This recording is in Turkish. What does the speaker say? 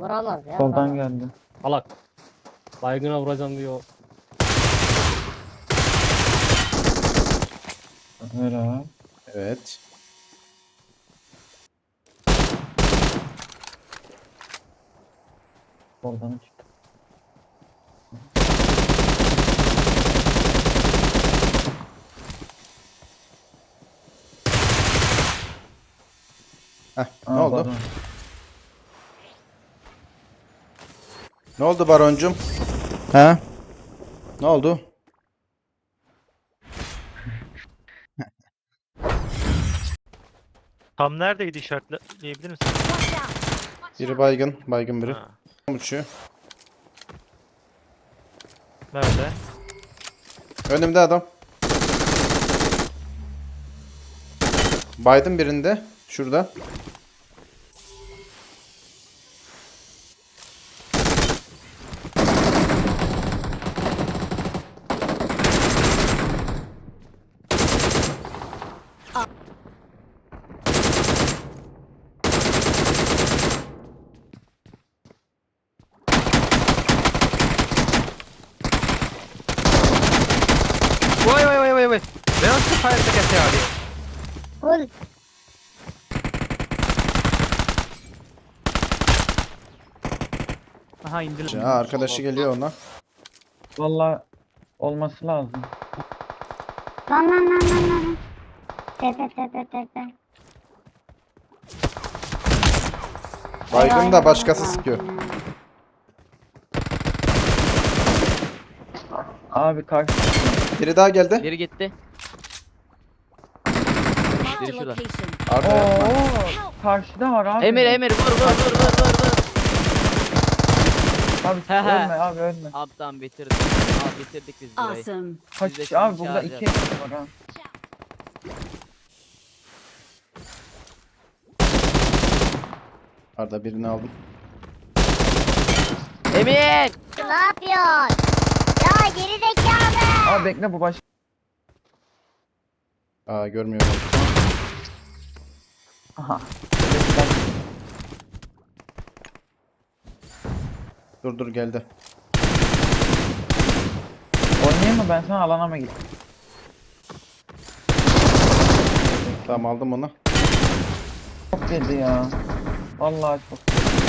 vuramaz ya. Soldan geldi. Alak. Baygına vuracağım diyor. Helal. Evet. Soldan çıktı. Heh, ne Aa, oldu? baron. Ne oldu baroncum? He? Ne oldu? Tam neredeydi işaretleyebilir misin? Biri baygın, baygın biri. Ha, Uçuyor. Nerede? Önümde adam. Baydım birinde. Şurada. Vay vay vay vay vay. Ben nasıl fire packet abi? Full. Aha indiler. Ha, arkadaşı geliyor ona. Valla olması lazım. Lan lan lan lan lan. Tepe tepe tepe. Baygın da başkası sıkıyor. Abi karşı. Biri daha geldi. Biri gitti. Biri şurada. Arkaya. Oo, karşıda var abi. Emir Emir vur vur vur vur vur vur. Abi He he. ölme abi ölme. Abdan bitirdik. Abi bitirdik biz burayı. Awesome. Kaç Biz de kişi abi şimdi burada çağıracağız. iki ekip var ha. Arda birini aldım. Emir! Ne yapıyorsun? Ya geri zekalı. Abi bekle bu baş. Aa görmüyorum. Aha. Dur dur geldi. Oynayayım mı ben sana alana mı git? Tamam aldım onu. Çok dedi ya. Vallahi çok.